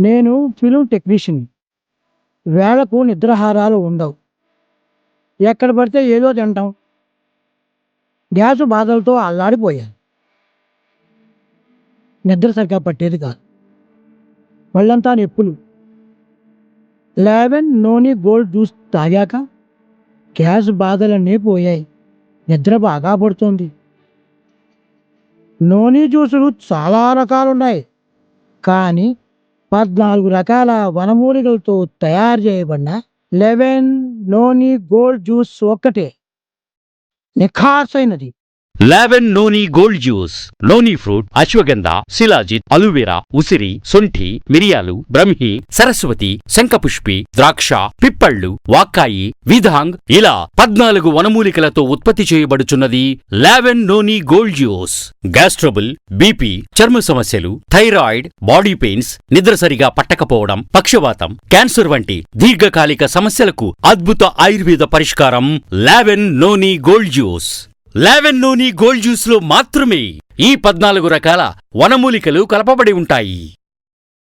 నేను film technician వేళకు నిద్రాహారాలు ఉండవు. ఎక్కడ పడితే ఏదో తింటాం. గ్యాస్ బాధలతో అల్లాడిపోయాను. నిద్ర సరిగ్గా పట్టేది కాదు. వాళ్ళంతా నొప్పులు. లెవెన్ నోని గోల్డ్ జ్యూస్ తాగాక గ్యాస్ బాధలన్నీ పోయాయి. నిద్ర బాగా పడుతుంది. నోని జ్యూసులు చాలా రకాలున్నాయి. కానీ పద్నాలుగు రకాల వనమూలికలతో తయారు చేయబడిన లెవెన్ నోని గోల్డ్ జ్యూస్ ఒక్కటే నిఖార్సైనది. లావెన్ noni gold juice noni fruit ashwagandha shilajit aloe vera ఉసిరి శొంఠి మిరియాలు బ్రహ్మి సరస్వతి శంఖపుష్పి ద్రాక్ష పిప్పళ్ళు వాక్కాయి విధాంగ్ ఇలా పద్నాలుగు వనమూలికలతో ఉత్పత్తి చేయబడుచున్నది లావెన్ noni gold juice gas trouble BP చర్మ సమస్యలు థైరాయిడ్ బాడీ పెయిన్స్ నిద్ర సరిగా పట్టకపోవడం పక్షవాతం క్యాన్సర్ వంటి దీర్ఘకాలిక సమస్యలకు అద్భుత ఆయుర్వేద పరిష్కారం లావెన్ నోని గోల్డ్ జ్యూస్ లెవెన్లోని గోల్డ్ జ్యూస్లో మాత్రమే ఈ పద్నాలుగు రకాల వనమూలికలు కలపబడి ఉంటాయి.